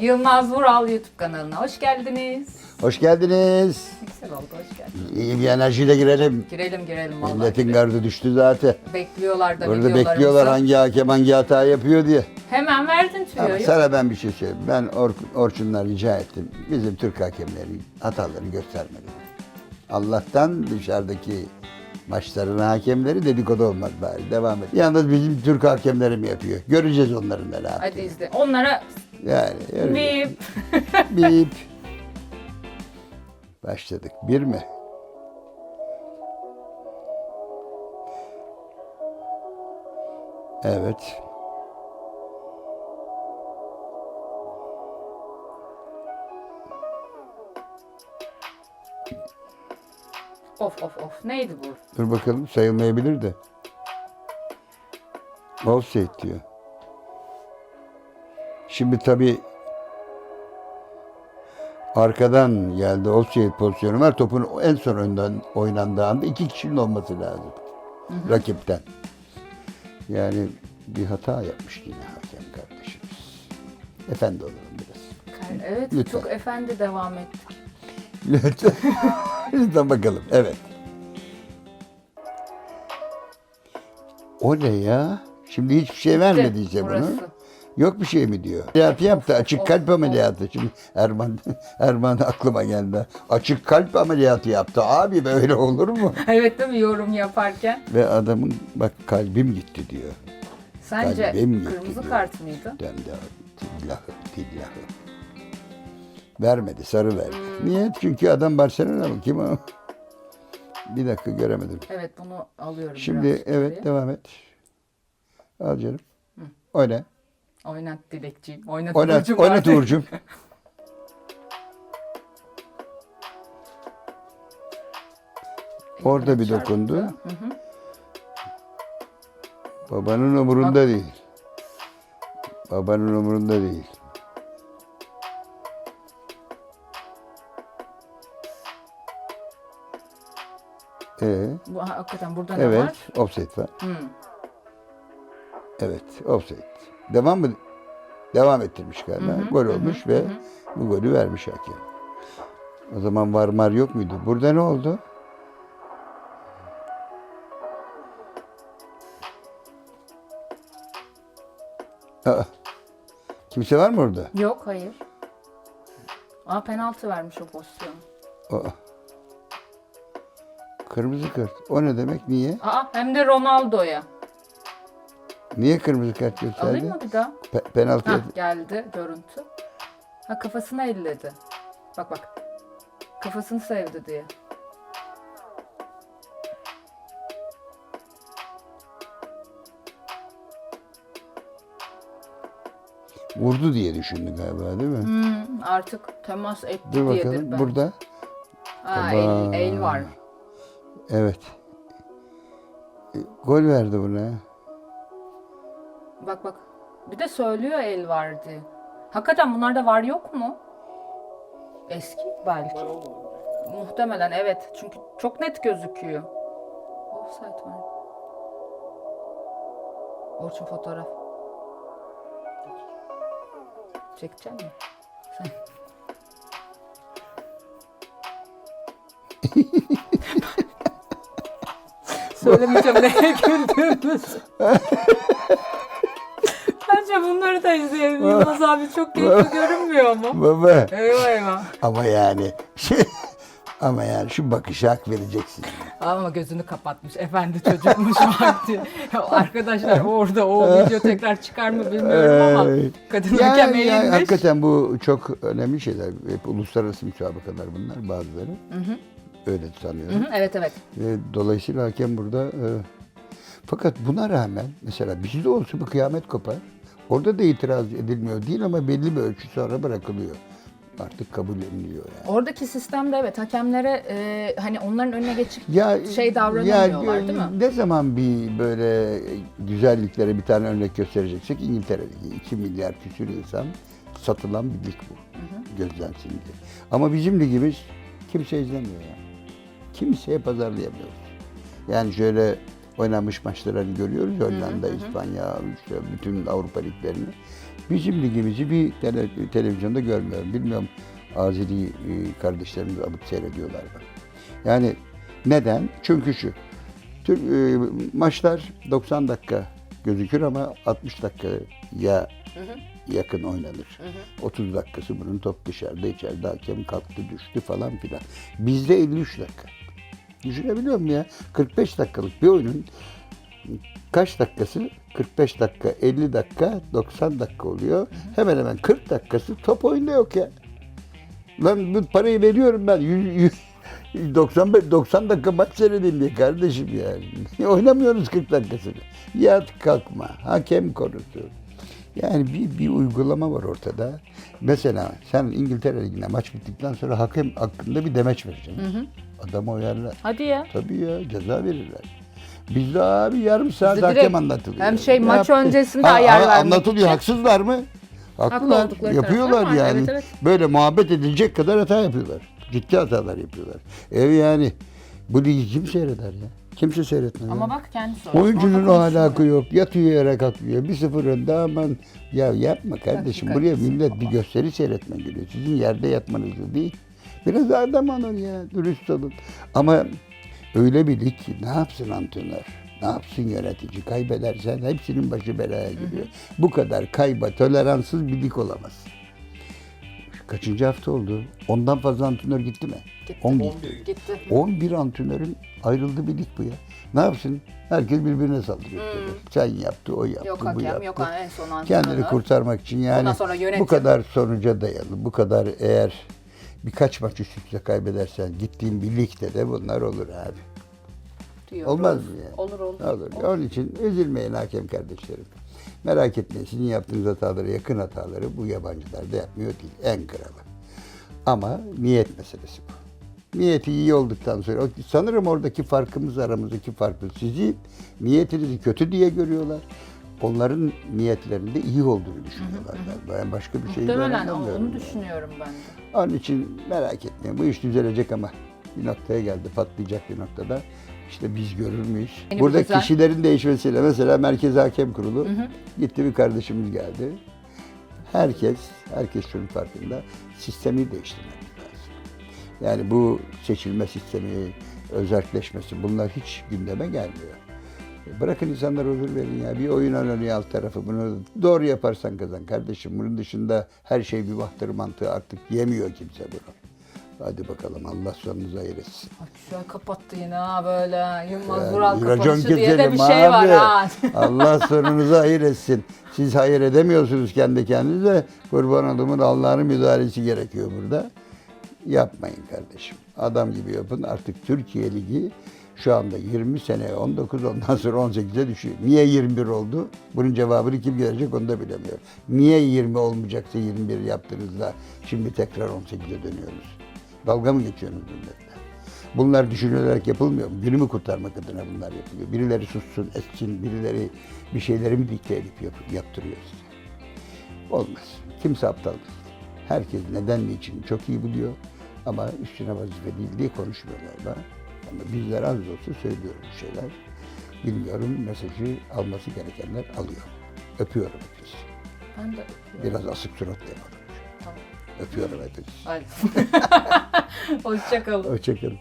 Yılmaz Vural YouTube kanalına hoş geldiniz. Hoş geldiniz. Güzel oldu, hoş geldiniz. İyi bir enerjiyle girelim. Girelim girelim vallahi. Milletin gardı düştü zaten. Bekliyorlar da Burada videolarımızı. bekliyorlar hangi hakem hangi hata yapıyor diye. Hemen verdin Ama tüyoyu. sana ben bir şey söyleyeyim. Ben Or Orçun'dan rica ettim. Bizim Türk hakemleri hatalarını göstermedi. Allah'tan dışarıdaki maçların hakemleri dedikodu olmaz bari. Devam et. Yalnız bizim Türk hakemlerim yapıyor. Göreceğiz onların da ne Hadi yaptığını. izle. Onlara Yani göreceğiz. bir Bip. Başladık. Bir mi? Evet. of of of neydi bu? Dur bakalım sayılmayabilir de. Offside diyor. Şimdi tabi arkadan geldi offside pozisyonu var. Topun en son önden oynandığı anda iki kişinin olması lazım. Rakipten. Yani bir hata yapmış yine hakem kardeşimiz. Efendi olalım biraz. Evet Lütfen. çok efendi devam ettik. Lütfen. Lütfen bakalım. Evet. O ne ya? Şimdi hiçbir şey vermediyse bunu. burası. Yok bir şey mi diyor? Ameliyatı yaptı. Açık kalp ameliyatı. Şimdi Erman Erman aklıma geldi. Açık kalp ameliyatı yaptı. Abi böyle olur mu? Evet değil mi yorum yaparken? Ve adamın bak kalbim gitti diyor. Sence Kalbim gitti kırmızı diyor. kart mıydı? Döndü. Tillahı, tillahı. Vermedi, sarı verdi. Niye? Çünkü adam Barcelona'lı. Kim o? Bir dakika göremedim. Evet bunu alıyorum Şimdi evet devam et. Al canım. Oyna. Oynat Dilekciğim. Oynat Oynat, Uğurcuğum oynat. Uğur'cum. Orada bir dokundu. Hı hı. Babanın umurunda değil. Babanın umurunda değil. Ee, Bu hakikaten burada ne evet, var? offset var. Hı. Evet, offset. Devam mı? Devam ettirmiş galiba. Gol olmuş ve bu golü vermiş hakem. O zaman var mar yok muydu? Burada ne oldu? Aa, kimse var mı orada? Yok hayır. Aa penaltı vermiş o pozisyon. Aa. Kırmızı kart. O ne demek? Niye? Aa hem de Ronaldo'ya. Niye kırmızı kart gösterdi? Alayım mı bir daha? Pe- penaltı. Ha geldi görüntü. Ha kafasını elledi. Bak bak. Kafasını sevdi diye. Vurdu diye düşündü galiba değil mi? Hmm, artık temas etti Dur diyedir bakalım. ben. Burada. Ha, Baba. el, el var. Evet. E, Gol verdi buna. Bak bak. Bir de söylüyor el var diye. Hakikaten bunlarda var yok mu? Eski belki. Muhtemelen evet. Çünkü çok net gözüküyor. Offside var. Orçun fotoğraf. Çekecek misin? Sen. Söylemeyeceğim neye güldüğümüzü. İzleyelim. Yılmaz abi çok keyifli görünmüyor mu? Baba. Eyvah eyvah. Ama yani şey, ama yani şu bakışa hak vereceksin. Ama gözünü kapatmış. Efendi çocukmuş vakti. Arkadaşlar orada o video tekrar çıkar mı bilmiyorum ama Ay. kadın Ya, hakem ya, eğilmiş. hakikaten bu çok önemli şeyler. Hep uluslararası müsabakalar bunlar bazıları. Öyle sanıyorum. Hı hı, evet evet. Ve dolayısıyla hakem burada e, fakat buna rağmen mesela bizde olsa bu kıyamet kopar. Orada da itiraz edilmiyor değil ama belli bir ölçü sonra bırakılıyor. Artık kabul ediliyor yani. Oradaki sistemde evet hakemlere e, hani onların önüne geçip Ya, şey davranamıyorlar ya, değil mi? Ne zaman bir böyle güzelliklere bir tane örnek göstereceksek İngiltere'deki 2 milyar küsür insan satılan bir lig bu. Gözlensin diye. Ama bizim ligimiz kimse izlemiyor ya. Kimseye pazarlayamıyoruz. Yani şöyle oynanmış maçları hani görüyoruz Hollanda, İspanya, işte bütün Avrupa liglerini. Bizim ligimizi bir tele- televizyonda görmüyorum. Bilmiyorum Azeri e, kardeşlerimiz alıp seyrediyorlar mı? Yani neden? Çünkü şu. Tür, e, maçlar 90 dakika gözükür ama 60 dakikaya yakın oynanır. 30 dakikası bunun top dışarıda, içeride hakem kalktı, düştü falan filan. Bizde 53 dakika. Düşünebiliyor musun ya? 45 dakikalık bir oyunun kaç dakikası? 45 dakika, 50 dakika, 90 dakika oluyor. Hemen hemen 40 dakikası top oyunda yok ya. Lan bu parayı veriyorum ben. 100, 100, 95 90 dakika maç seyredeyim diye kardeşim yani. Oynamıyoruz 40 dakikasını. Yat kalkma, hakem konusu. Yani bir, bir uygulama var ortada. Mesela sen İngiltere Ligi'ne maç bittikten sonra hakem hakkında bir demeç vereceksin. Adamı uyarlar. Hadi ya. Tabii ya ceza verirler. Bizde abi yarım saat Bizde hakem direkt anlatılıyor. hem şey, Ne maç yaptı? öncesinde ayar ama vermek Anlatılıyor. için. Haksızlar mı? Haklılar. oldukları yapıyorlar taraflar var. yani. Evet, evet. Böyle muhabbet edilecek kadar hata yapıyorlar. Ciddi hatalar yapıyorlar. Ev yani bu ligi kim seyreder ya? Kimse seyretmez. Ama ya. bak kendi söylüyor. Oyuncunun o Orada yok. Yatıyor yere kalkıyor. Bir sıfır önde aman. Ya yapma kardeşim. Buraya millet bir gösteri seyretme geliyor. Sizin yerde yatmanız değil. Biraz adam olun ya. Dürüst olun. Ama öyle bir lig ki ne yapsın antrenör? Ne yapsın yönetici? Kaybedersen hepsinin başı belaya giriyor. Bu kadar kayba toleranssız bir lig olamaz. Kaçıncı hafta oldu? Ondan fazla antrenör gitti mi? Gitti. 10 gitti. Gitti. 11 antrenörün ayrıldığı bir lig bu ya. Ne yapsın? Herkes birbirine saldırıyor. tabii. Sen yaptı, o yaptı, Hmm. Yok bu hakem, yaptı. yok en son antrenör. Kendini kurtarmak için yani bu kadar sonuca dayalı, bu kadar eğer birkaç maç üst üste kaybedersen gittiğin bir ligde de bunlar olur abi. diyoruz. Olmaz mı ya? Olur olur. Olur. Onun için üzülmeyin hakem kardeşlerim. Merak etmeyin sizin yaptığınız hataları, yakın hataları bu yabancılar da yapmıyor değil. En kralı. Ama niyet meselesi bu. Niyeti iyi olduktan sonra, sanırım oradaki farkımız aramızdaki farkı sizin niyetinizi kötü diye görüyorlar. Onların niyetlerinde iyi olduğunu düşünüyorlar galiba. Yani başka bir şey Muhtemelen anlamıyorum onu yani. düşünüyorum ben de. Onun için merak etmeyin. Bu iş düzelecek ama bir noktaya geldi. Patlayacak bir noktada. İşte biz görür müyüz? Yeni bir Burada düzen. kişilerin değişmesiyle mesela Merkez Hakem Kurulu gitti bir kardeşimiz geldi. Herkes, herkes şunun farkında. Sistemi değiştirmek lazım. Yani bu seçilme sistemi, özelleşmesi bunlar hiç gündeme gelmiyor. Bırakın insanlar huzur verin ya. Bir oyun oynanıyor alt tarafı. Bunu doğru yaparsan kazan kardeşim. Bunun dışında her şey bir bahtır mantığı artık yemiyor kimse bunu. Hadi bakalım Allah sonunuzu hayır etsin. Ay güzel kapattı yine ha böyle. Yılmaz Yani Vural racon kapanışı diye de bir şey var abi. ha. Allah sonunuzu hayır etsin. Siz hayır edemiyorsunuz kendi kendinize. Kurban olduğumun Allah'ın müdahalesi gerekiyor burada. Yapmayın kardeşim. Adam gibi yapın. Artık Türkiye Ligi şu anda 20 sene 19 ondan sonra 18'e düşüyor. Niye 21 oldu? Bunun cevabını kim verecek onu da bilemiyorum. Niye 20 olmayacaksa 21 yaptınız da şimdi tekrar 18'e dönüyoruz? Dalga mı geçiyorsunuz milletle? Bunlar düşünülerek yapılmıyor mu? Günümü kurtarmak adına bunlar yapılıyor. Birileri sussun, etsin, birileri bir şeyleri mi dikte edip yap- yaptırıyor size. Olmaz. Kimse aptal değil. Herkes neden niçin çok iyi biliyor ama üstüne vazife değil diye konuşmuyorlar da. Ama bizler az da olsa söylüyoruz bir şeyler. Bilmiyorum mesajı alması gerekenler alıyor. Öpüyorum hepinizi. Ben de. Biraz asık surat yapalım. Tamam. Öpüyorum hepinizi. Hadi. Hoşçakalın. Hoşçakalın.